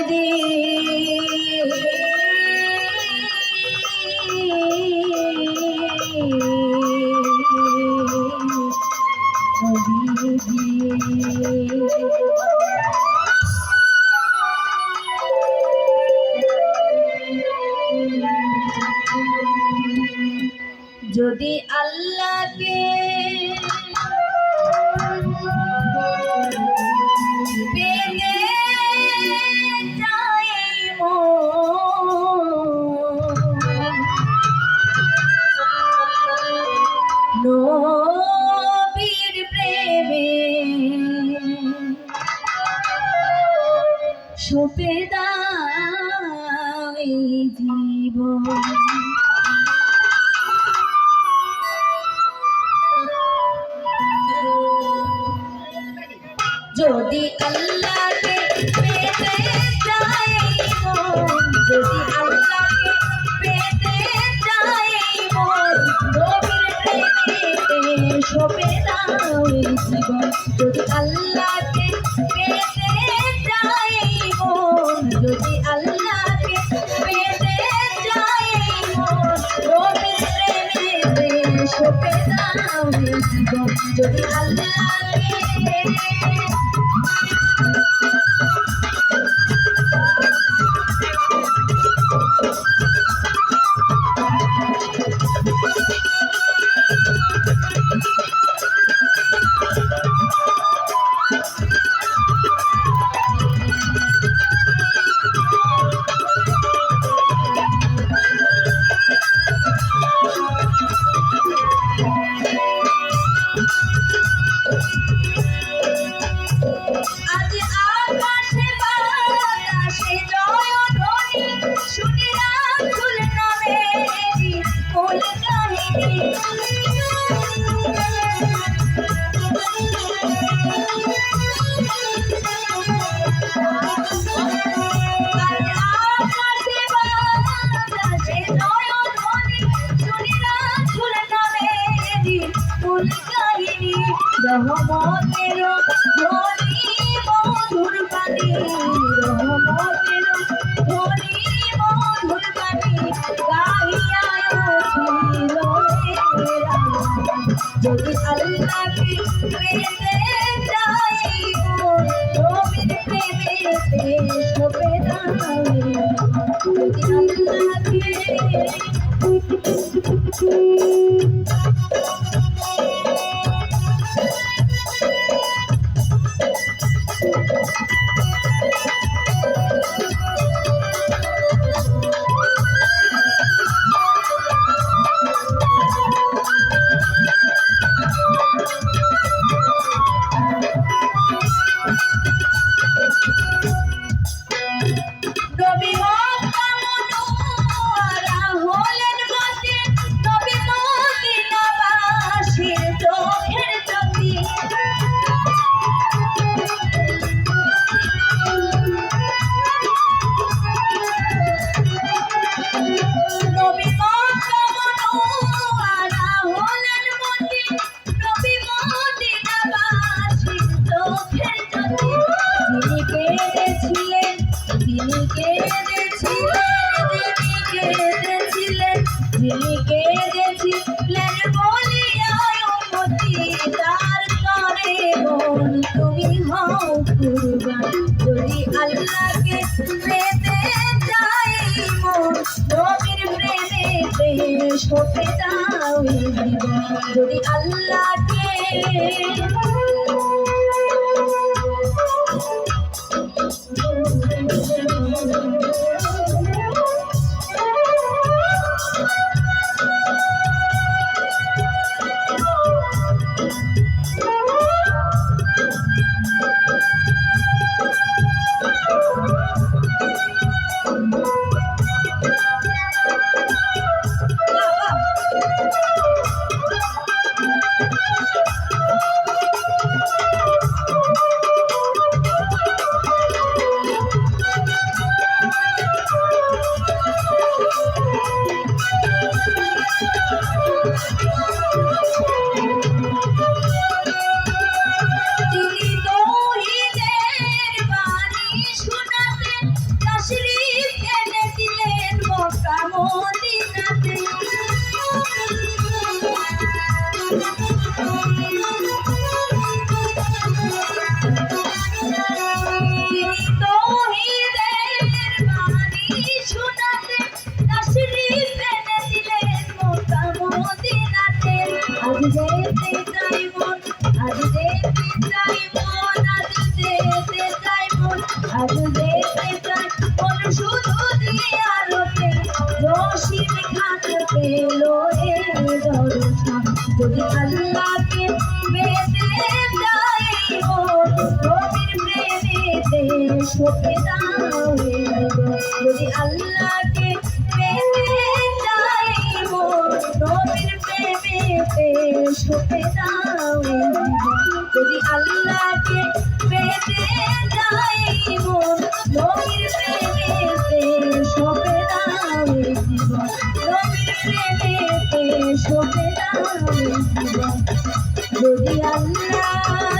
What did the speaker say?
দে যদি আল্লাহ নবীর প্রেমে সপে দাই জীবন। যদি আল্লাহ Jodi halle, Thank you. তিনি কেঁদেছিলেন তিনি কেঁদেছিলেন তিনি কেঁদেছিলেন। তিনি কেঁদেছিলেন যদি আল্লাহকে, পেতে চাই মন। নবীর প্রেমেতে সপে দাও যদি আল্লাহকে যদি আল্লাহকে পেতে যাই মন রবির প্রেমেতে শোকে দাও। যদি শোকে দাও। যদি আল্লাহকে পেতে যাই মন রবির প্রেমেতে শোকে দাও জীবন, নবীর প্রেমেতে শোকে দাও জীবন যদি আল্লাহকে